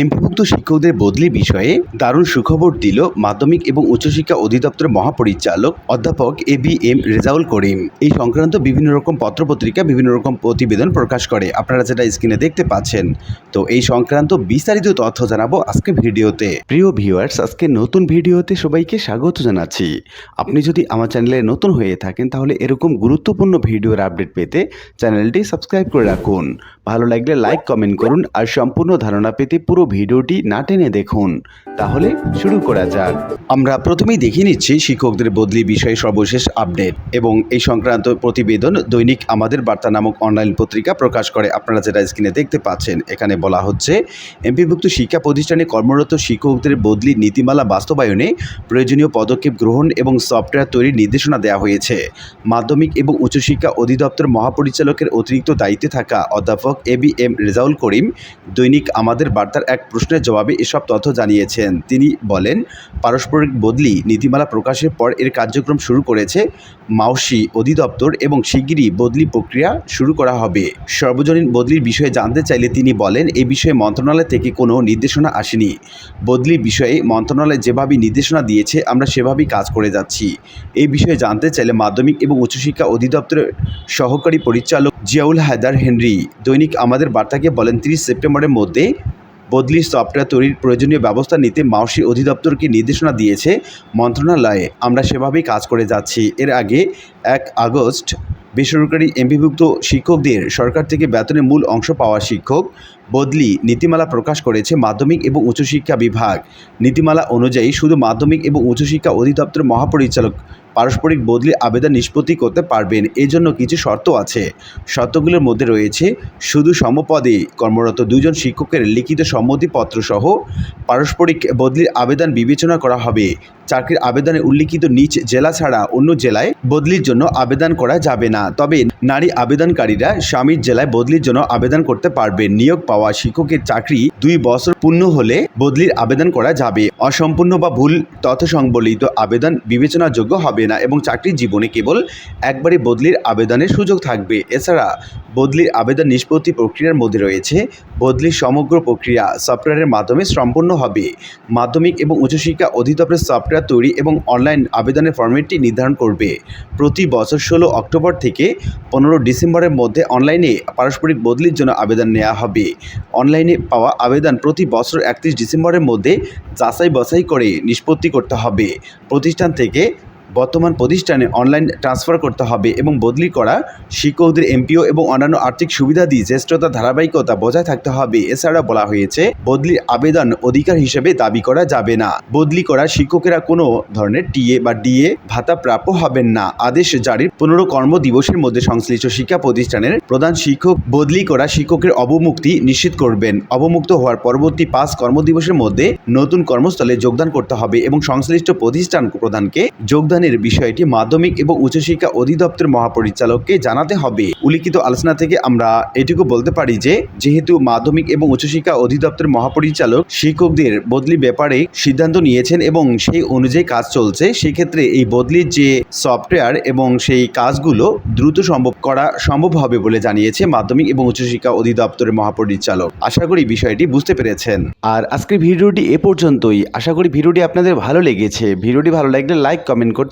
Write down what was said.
এমপিভুক্ত শিক্ষকদের বদলি বিষয়ে দারুণ সুখবর দিল মাধ্যমিক এবং উচ্চশিক্ষা অধিদপ্তরের মহাপরিচালক অধ্যাপক A B M Rezaul Karim. এই সংক্রান্ত বিভিন্ন রকম পত্রপত্রিকা, বিভিন্ন রকম প্রতিবেদন প্রকাশ করে আপনারা যেটা স্ক্রিনে দেখতে পাচ্ছেন। তো এই সংক্রান্ত বিস্তারিত তথ্য জানাব আজকে ভিডিওতে। প্রিয় ভিউয়ার্স, আজকে নতুন ভিডিওতে সবাইকে স্বাগত জানাচ্ছি। আপনি যদি আমার চ্যানেলে নতুন হয়ে থাকেন, তাহলে এরকম গুরুত্বপূর্ণ ভিডিওর আপডেট পেতে চ্যানেলটি সাবস্ক্রাইব করে রাখুন। ভালো লাগলে লাইক, কমেন্ট করুন আর সম্পূর্ণ ধারণা পেতে পুরো ভিডিওটি না টেনে দেখুন। তাহলে শুরু করা যাক। আমরা প্রথমেই দেখে নিচ্ছি শিক্ষকদের বদলি বিষয়ে সর্বশেষ আপডেট এবং এই সংক্রান্ত প্রতিবেদন দৈনিক আমাদের বার্তা নামক অনলাইন পত্রিকা প্রকাশ করে। আপনারা যেটা স্ক্রিনে দেখতে পাচ্ছেন, এখানে বলা হচ্ছে, এমপিভুক্ত শিক্ষা প্রতিষ্ঠানে কর্মরত শিক্ষকদের বদলি নীতিমালা বাস্তবায়নে প্রয়োজনীয় পদক্ষেপ গ্রহণ এবং সফটওয়্যার তৈরির নির্দেশনা দেওয়া হয়েছে। মাধ্যমিক এবং উচ্চশিক্ষা অধিদপ্তর মহাপরিচালকের অতিরিক্ত দায়িত্বে থাকা অধ্যাপক A B M Rezaul Karim দৈনিক আমাদের বার্তার এক প্রশ্নের জবাবে এসব তথ্য জানিয়েছেন। তিনি বলেন, পারস্পরিক বদলি নীতিমালা প্রকাশের পর এর কার্যক্রম শুরু করেছে মাউসি অধিদপ্তর এবং শিগগিরই বদলি প্রক্রিয়া শুরু করা হবে। সর্বজনীন বদলির বিষয়ে জানতে চাইলে তিনি বলেন এই বিষয়ে মন্ত্রণালয় থেকে কোনো নির্দেশনা আসেনি। বদলি বিষয়ে মন্ত্রণালয় যেভাবে নির্দেশনা দিয়েছে, আমরা সেভাবেই কাজ করে যাচ্ছি। এই বিষয়ে জানতে চাইলে মাধ্যমিক এবং উচ্চশিক্ষা অধিদপ্তরের সহকারী পরিচালক জিয়াউল হায়দার হেনরি দৈনিক আমাদের বার্তাকে বলেন, তিরিশ সেপ্টেম্বরের মধ্যে বদলি সফটওয়্যার তৈরির প্রয়োজনীয় ব্যবস্থা নিতে মাউসি অধিদপ্তরকে নির্দেশনা দিয়েছে মন্ত্রণালয়ে। আমরা সেভাবেই কাজ করে যাচ্ছি। এর আগে এক আগস্ট বেসরকারি এমপিভুক্ত শিক্ষকদের সরকার থেকে বেতনের মূল অংশ পাওয়া শিক্ষক বদলি নীতিমালা প্রকাশ করেছে মাধ্যমিক এবং উচ্চশিক্ষা বিভাগ। নীতিমালা অনুযায়ী শুধু মাধ্যমিক এবং উচ্চশিক্ষা অধিদপ্তর মহাপরিচালক পারস্পরিক বদলি আবেদন নিষ্পত্তি করতে পারবেন, এজন্য কিছু শর্ত আছে। শর্তগুলোর মধ্যে রয়েছে, শুধু সমপদে কর্মরত দুজন শিক্ষকের লিখিত সম্মতিপত্র সহ পারস্পরিক বদলির আবেদন বিবেচনা করা হবে। চাকরির আবেদনে উল্লিখিত নিজ জেলা ছাড়া অন্য জেলায় বদলির জন্য আবেদন করা যাবে না। তবে নারী আবেদনকারীরা স্বামীর জেলায় বদলির জন্য আবেদন করতে পারবেন নিয়োগ পাওয়া শিক্ষকের চাকরি দুই বছর পূর্ণ হলে বদলির আবেদন করা যাবে। অসম্পূর্ণ বা ভুল তথ্য সংবলিত আবেদন বিবেচনাযোগ্য হবে না এবং চাকরির জীবনে কেবল একবারই বদলির আবেদনের সুযোগ থাকবে। এছাড়া, বদলির আবেদন নিষ্পত্তি প্রক্রিয়ার মধ্যে রয়েছে। বদলির সমগ্র প্রক্রিয়া সফটওয়্যারের মাধ্যমে সম্পন্ন হবে। মাধ্যমিক এবং উচ্চশিক্ষা অধিদপ্তরের সফটওয়্যার তৈরি এবং অনলাইন আবেদনের ফরম্যাটটি নির্ধারণ করবে। প্রতি বছর ষোলো অক্টোবর থেকে পনেরো ডিসেম্বরের মধ্যে অনলাইনে পারস্পরিক বদলির জন্য আবেদন নেওয়া হবে। অনলাইনে পাওয়া আবেদন প্রতি বছর একত্রিশ ডিসেম্বরের মধ্যে যাচাই বাছাই করে নিষ্পত্তি করতে হবে। প্রতিষ্ঠান থেকে বর্তমান প্রতিষ্ঠানে অনলাইন ট্রান্সফার করতে হবে এবং বদলি করা শিক্ষকদের এমপিও এবং অন্যান্য আর্থিক সুবিধা দিয়ে জ্যেষ্ঠতা ধারাবাহিকতা বজায় থাকতে হবে। এছাড়া বলা হয়েছে, বদলির আবেদন অধিকার হিসেবে দাবি করা যাবে না। বদলি করা শিক্ষকেরা কোনো ধরনের টিএ বা ডিএ ভাতা প্রাপ্য হবেন না। আদেশ জারির পনেরো কর্মদিবসের মধ্যে সংশ্লিষ্ট শিক্ষা প্রতিষ্ঠানের প্রধান শিক্ষক বদলি করা শিক্ষকের অবমুক্তি নিশ্চিত করবেন। অবমুক্ত হওয়ার পরবর্তী পাঁচ কর্মদিবসের মধ্যে নতুন কর্মস্থলে যোগদান করতে হবে এবং সংশ্লিষ্ট প্রতিষ্ঠান প্রধানকে যোগদানের বিষয়টি মাধ্যমিক এবং উচ্চশিক্ষা অধিদপ্তর মহাপরিচালককে জানাতে হবে। উল্লিখিত আলোচনা থেকে আমরা এটুকু বলতে পারি যে, যেহেতু মাধ্যমিক এবং উচ্চশিক্ষা অধিদপ্তর মহাপরিচালক শিক্ষকদের বদলি ব্যাপারে সিদ্ধান্ত নিয়েছেন এবং সেই অনুযায়ী কাজ চলছে, সেক্ষেত্রে এই বদলির যে সফটওয়্যার এবং সেই কাজগুলো দ্রুত সম্ভব করা সম্ভব হবে বলে জানিয়েছে মাধ্যমিক এবং উচ্চশিক্ষা অধিদপ্তরের মহাপরিচালক। আশা করি বিষয়টি বুঝতে পেরেছেন। আর আজকের ভিডিওটি এ পর্যন্তই। আশা করি ভিডিওটি আপনাদের ভালো লেগেছে। ভিডিওটি ভালো লাগলে লাইক, কমেন্ট